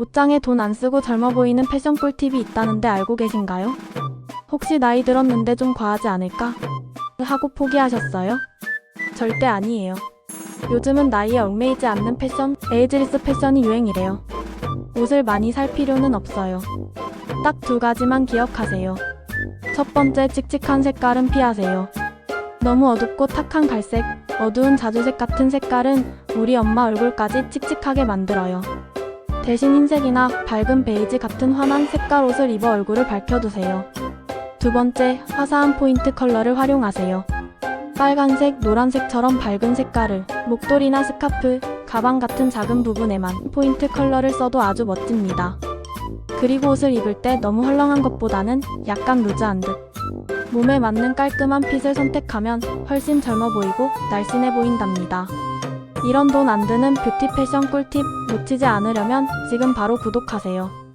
옷장에 돈 안 쓰고 젊어 보이는 패션 꿀팁이 있다는데 알고 계신가요? 혹시 나이 들었는데 좀 과하지 않을까? 하고 포기하셨어요? 절대 아니에요. 요즘은 나이에 얽매이지 않는 패션, 에이즈리스 패션이 유행이래요. 옷을 많이 살 필요는 없어요. 딱 두 가지만 기억하세요. 첫 번째 칙칙한 색깔은 피하세요. 너무 어둡고 탁한 갈색, 어두운 자주색 같은 색깔은 우리 엄마 얼굴까지 칙칙하게 만들어요. 대신 흰색이나 밝은 베이지 같은 환한 색깔 옷을 입어 얼굴을 밝혀두세요. 두 번째, 화사한 포인트 컬러를 활용하세요. 빨간색, 노란색처럼 밝은 색깔을 목도리나 스카프, 가방 같은 작은 부분에만 포인트 컬러를 써도 아주 멋집니다. 그리고 옷을 입을 때 너무 헐렁한 것보다는 약간 루즈한 듯 몸에 맞는 깔끔한 핏을 선택하면 훨씬 젊어 보이고 날씬해 보인답니다. 이런 돈 안 드는 뷰티 패션 꿀팁 놓치지 않으려면 지금 바로 구독하세요.